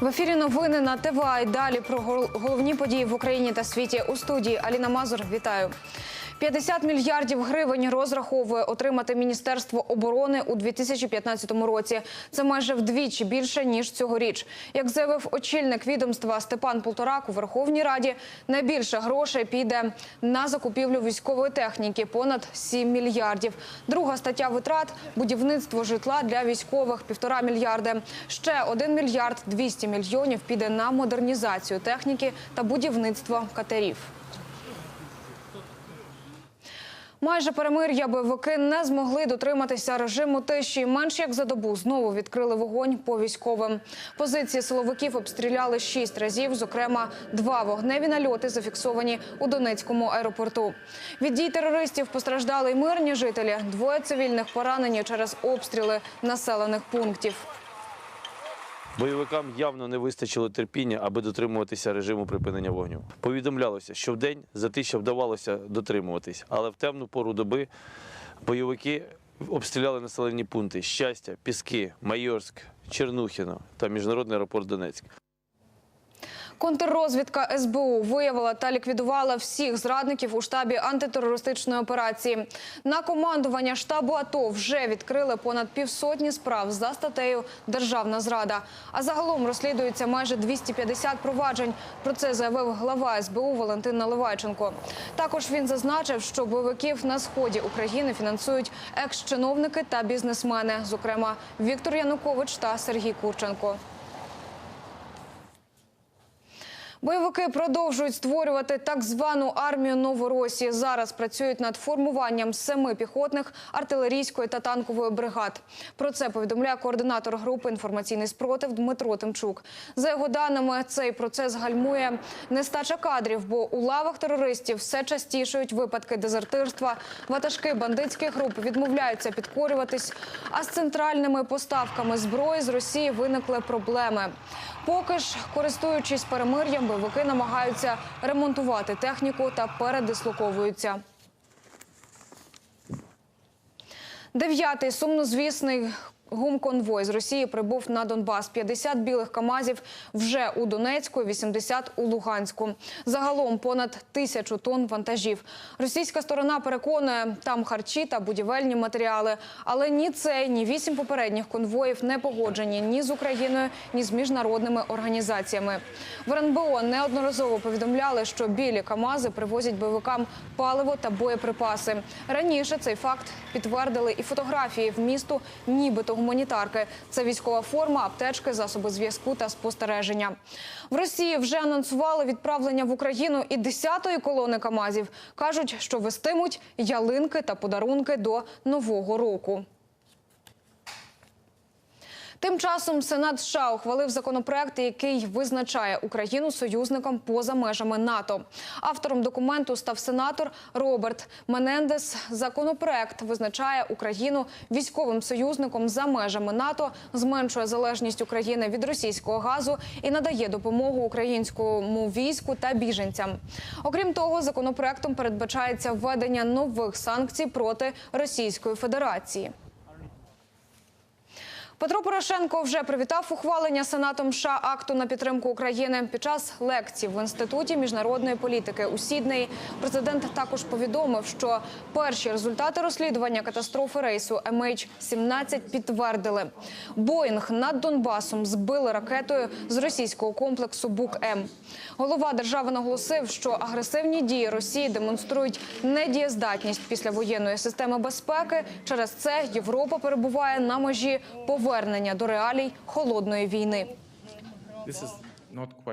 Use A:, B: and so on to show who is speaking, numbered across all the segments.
A: В ефірі новини на ТВА і далі про головні події в Україні та світі у студії Аліна Мазур. Вітаю. 50 мільярдів гривень розраховує отримати Міністерство оборони у 2015 році. Це майже вдвічі більше ніж цьогоріч. Як заявив очільник відомства Степан Полторак у Верховній Раді, найбільше грошей піде на закупівлю військової техніки понад 7 мільярдів. Друга стаття витрат будівництво житла для військових півтора мільярди. Ще 1 мільярд 200 мільйонів піде на модернізацію техніки та будівництво катерів. Майже перемир'я бойовики не змогли дотриматися режиму тиші. Менш як за добу знову відкрили вогонь по військовим. Позиції силовиків обстріляли шість разів. Зокрема, два вогневі нальоти зафіксовані у Донецькому аеропорту. Від дій терористів постраждали й мирні жителі. Двоє цивільних поранені через обстріли населених пунктів.
B: Бойовикам явно не вистачило терпіння, аби дотримуватися режиму припинення вогню. Повідомлялося, що вдень затища вдавалося дотримуватись, але в темну пору доби бойовики обстріляли населені пункти Щастя, Піски, Майорськ, Чернухіно та міжнародний аеропорт Донецьк.
A: Контррозвідка СБУ виявила та ліквідувала всіх зрадників у штабі антитерористичної операції. На командування штабу АТО вже відкрили понад півсотні справ за статтею Державна зрада. А загалом розслідується майже 250 проваджень. Про це заявив глава СБУ Валентин Наливайченко. Також він зазначив, що бойовиків на сході України фінансують екс-чиновники та бізнесмени, зокрема Віктор Янукович та Сергій Курченко. Бойовики продовжують створювати так звану армію Новоросії. Зараз працюють над формуванням семи піхотних, артилерійської та танкової бригад. Про це повідомляє координатор групи інформаційний спротив Дмитро Тимчук. За його даними, цей процес гальмує нестача кадрів, бо у лавах терористів все частішають випадки дезертирства. Ватажки бандитських груп відмовляються підкорюватись. А з центральними поставками зброї з Росії виникли проблеми. Поки ж, користуючись перемир'ям, бойовики намагаються ремонтувати техніку та передислоковуються. Дев'ятий сумнозвісний гумконвой з Росії прибув на Донбас. 50 білих камазів вже у Донецьку, 80 у Луганську. Загалом понад тисячу тонн вантажів. Російська сторона переконує, там харчі та будівельні матеріали. Але ні цей, ні вісім попередніх конвоїв не погоджені ні з Україною, ні з міжнародними організаціями. В РНБО неодноразово повідомляли, що білі камази привозять бойовикам паливо та боєприпаси. Раніше цей факт підтвердили і фотографії в місту, нібито гуманітарки. Це військова форма, аптечки, засоби зв'язку та спостереження. В Росії вже анонсували відправлення в Україну і 10-ї колони камазів. кажуть, що вестимуть ялинки та подарунки до нового року. Тим часом Сенат США ухвалив законопроект, який визначає Україну союзником поза межами НАТО. Автором документу став сенатор Роберт Менендес. Законопроект визначає Україну військовим союзником за межами НАТО, зменшує залежність України від російського газу і надає допомогу українському війську та біженцям. Окрім того, законопроектом передбачається введення нових санкцій проти Російської Федерації. Петро Порошенко вже привітав ухвалення Сенатом США акту на підтримку України під час лекцій в інституті міжнародної політики у Сіднеї. Президент також повідомив, що перші результати розслідування катастрофи рейсу MH17 підтвердили. Боїнг над Донбасом збили ракетою з російського комплексу Бук М. Голова держави наголосив, що агресивні дії Росії демонструють недієздатність після воєнної системи безпеки. Через це Європа перебуває на межі повернення до реалій холодної війни.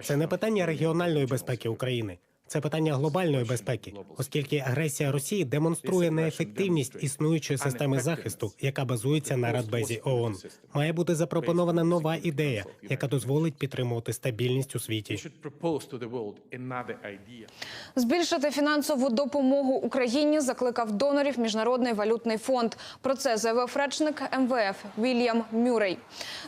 C: Це не питання регіональної безпеки України. Це питання глобальної безпеки, оскільки агресія Росії демонструє неефективність існуючої системи захисту, яка базується на Радбезі ООН. Має бути запропонована нова ідея, яка дозволить підтримувати стабільність у світі.
A: Збільшити фінансову допомогу Україні закликав донорів Міжнародний валютний фонд. Про це заявив речник МВФ Вільям Мюррей.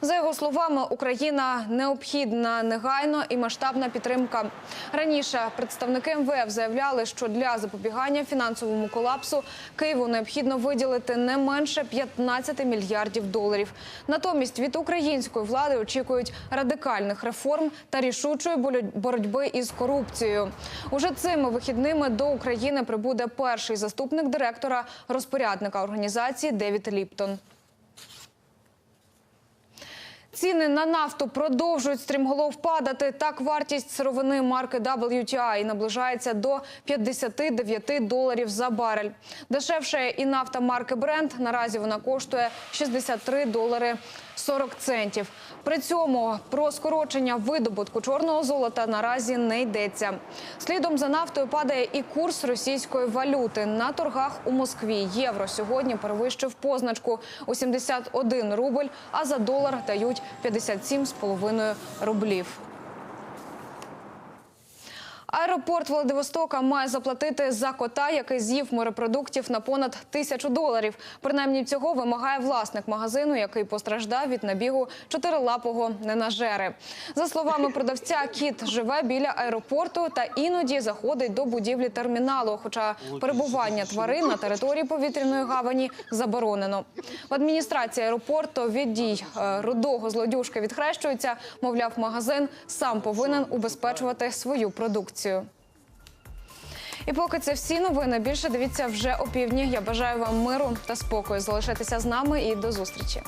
A: За його словами, Україна необхідна негайно і масштабна підтримка. Раніше представник Представники МВФ заявляли, що для запобігання фінансовому колапсу Києву необхідно виділити не менше 15 мільярдів доларів. Натомість від української влади очікують радикальних реформ та рішучої боротьби із корупцією. Уже цими вихідними до України прибуде перший заступник директора розпорядника організації Девід Ліптон. Ціни на нафту продовжують стрімголов падати. Так вартість сировини марки WTI наближається до 59 доларів за барель. Дешевше і нафта марки Brent. Наразі вона коштує 63 долари 40 центів. При цьому про скорочення видобутку чорного золота наразі не йдеться. Слідом за нафтою падає і курс російської валюти. На торгах у Москві євро сьогодні перевищив позначку у 71 рубль, а за долар дають 57,5 рублів. Аеропорт Владивостока має заплатити за кота, який з'їв морепродуктів на понад тисячу доларів. Принаймні цього вимагає власник магазину, який постраждав від набігу чотирилапого ненажери. За словами продавця, кіт живе біля аеропорту та іноді заходить до будівлі терміналу. Хоча перебування тварин на території повітряної гавані заборонено. В адміністрації аеропорту від дій е, рудого злодюжки відхрещуються. Мовляв, магазин сам повинен убезпечувати свою продукцію. І поки це всі новини. Більше дивіться вже опівдні. Я бажаю вам миру та спокою. Залишайтеся з нами і до зустрічі.